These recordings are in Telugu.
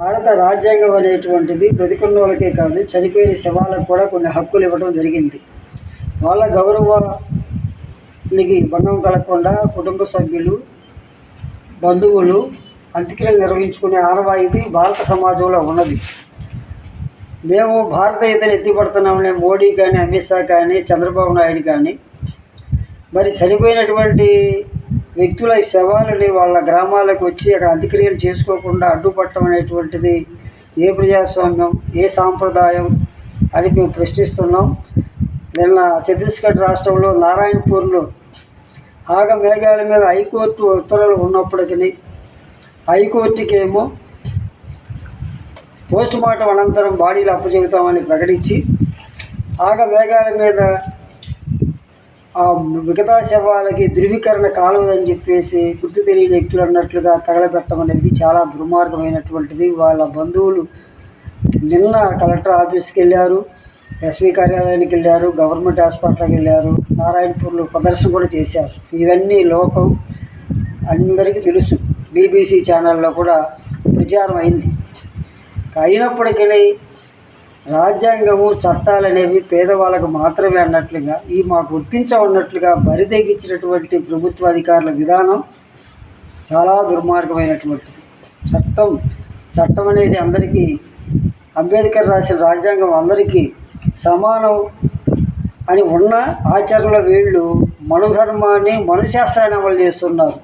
భారత రాజ్యాంగం అనేటువంటిది బ్రతికున్న కాదు చనిపోయిన శవాలకు కూడా కొన్ని హక్కులు ఇవ్వడం జరిగింది. వాళ్ళ గౌరవానికి భంగం కలగకుండా కుటుంబ సభ్యులు బంధువులు అంత్యక్రియలు నిర్వహించుకునే ఆనవాయితీ భారత సమాజంలో ఉన్నది. మేము భారతీయతను ఎత్తిపడుతున్నామనే మోడీ కానీ అమిత్ షా కానీ చంద్రబాబు నాయుడు కానీ. మరి చనిపోయినటువంటి వ్యక్తుల శవాలని వాళ్ళ గ్రామాలకు వచ్చి అక్కడ అంత్యక్రియలు చేసుకోకుండా అడ్డుపట్టడం అనేటువంటిది ఏ ప్రజాస్వామ్యం ఏ సాంప్రదాయం అని మేము ప్రశ్నిస్తున్నాం. నిన్న ఛత్తీస్గఢ్ రాష్ట్రంలో నారాయణపూర్లో ఆగ మేఘాల మీద హైకోర్టు ఉత్తర్వులు ఉన్నప్పటికీ హైకోర్టుకేమో పోస్ట్ మార్టం అనంతరం బాడీలు అప్పచెబుతామని ప్రకటించి ఆగ మేఘాల మీద మిగతా శవాలకి ధృవీకరణ కాలవదని చెప్పేసి గుర్తు తెలియని వ్యక్తులు అన్నట్లుగా తగలబెట్టడం అనేది చాలా దుర్మార్గమైనటువంటిది. వాళ్ళ బంధువులు నిన్న కలెక్టర్ ఆఫీస్కి వెళ్ళారు ఎస్వి కార్యాలయానికి వెళ్ళారు గవర్నమెంట్ హాస్పిటల్కి వెళ్ళారు నారాయణపూర్లో ప్రదర్శన కూడా చేశారు. ఇవన్నీ లోకం అందరికీ తెలుసు. బీబీసీ ఛానల్లో కూడా ప్రచారం అయింది. అయినప్పటికీ రాజ్యాంగము చట్టాలు అనేవి పేదవాళ్ళకు మాత్రమే అన్నట్లుగా ఈ మాకు గుర్తించమన్నట్లుగా బరిదెగించినటువంటి ప్రభుత్వ అధికారుల విధానం చాలా దుర్మార్గమైనటువంటిది. చట్టం చట్టం అనేది అందరికీ అంబేద్కర్ రాసిన రాజ్యాంగం అందరికీ సమానం అని ఉన్న ఆచరణలో వీళ్ళు మనుధర్మాన్ని మనుశాస్త్రాన్ని అమలు చేస్తున్నారు.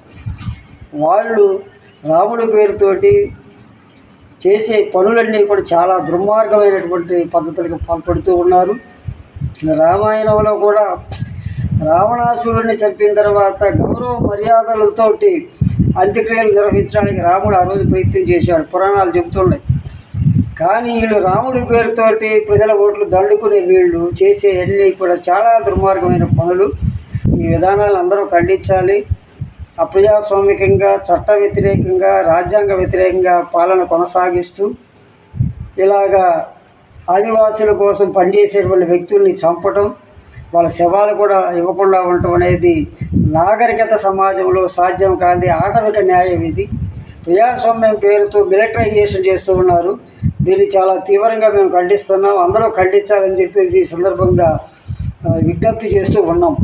వాళ్ళు రాముడి పేరుతోటి చేసే పనులన్నీ కూడా చాలా దుర్మార్గమైనటువంటి పద్ధతులకు పాల్పడుతూ ఉన్నారు. రామాయణంలో కూడా రావణాసురుడిని చంపిన తర్వాత గౌరవ మర్యాదలతోటి అంత్యక్రియలు నిర్వహించడానికి రాముడు ఆ రోజు ప్రయత్నం చేశాడు. పురాణాలు చెబుతున్నాయి. కానీ వీళ్ళు రాముడి పేరుతోటి ప్రజల ఓట్లు దండుకునే వీళ్ళు చేసే అన్నీ కూడా చాలా దుర్మార్గమైన పనులు. ఈ విధానాలు అందరూ ఖండించాలి. అప్రజాస్వామికంగా చట్ట వ్యతిరేకంగా రాజ్యాంగ వ్యతిరేకంగా పాలన కొనసాగిస్తూ ఇలాగా ఆదివాసుల కోసం పనిచేసేటువంటి వ్యక్తుల్ని చంపటం వాళ్ళ శవాలు కూడా ఇవ్వకుండా ఉండటం అనేది నాగరికత సమాజంలో సాధ్యం కాని ఆటవిక న్యాయం ఇది. ప్రజాస్వామ్యం పేరుతో మిలిటరైజేషన్ చేస్తూ ఉన్నారు. దీన్ని చాలా తీవ్రంగా మేము ఖండిస్తున్నాం. అందరూ ఖండించాలని చెప్పేసి ఈ సందర్భంగా విజ్ఞప్తి చేస్తూ ఉన్నాం.